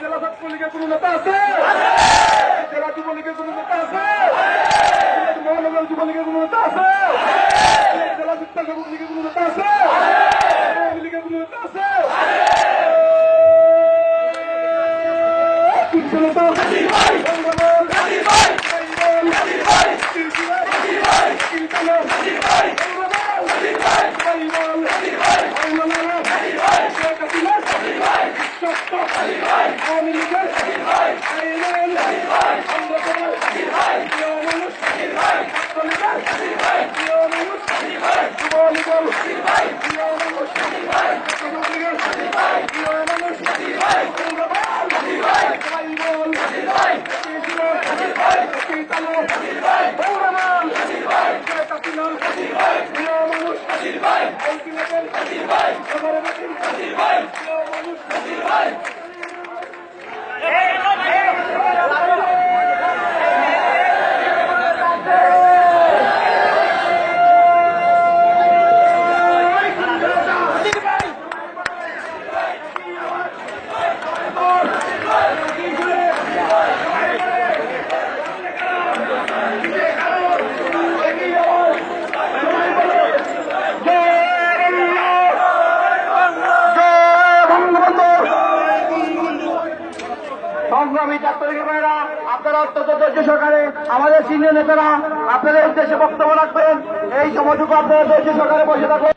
জেলা ছাত্রলীগের কোন নেতা আছে। জেলা যুবলীগের কোন নেতা আছে। মহানগর যুবলীগের কোন নেতা আছে। জেলা স্বেচ্ছাসেবক লীগের আছে। লীগের আওয়ামী লীগের, আইনাল, অন্ধকার, প্রিয় মানুষ, ছাত্রলীগের, সংগ্রামী ছাত্রলীগের ভাইরা আপনারা অত্যন্ত ধৈর্য সহকারে আমাদের সিনিয়র নেতারা, আপনাদের উদ্দেশ্যে বক্তব্য রাখবেন। এই সময়টুকু আপনারা ধৈর্য সহকারে বসে থাকবেন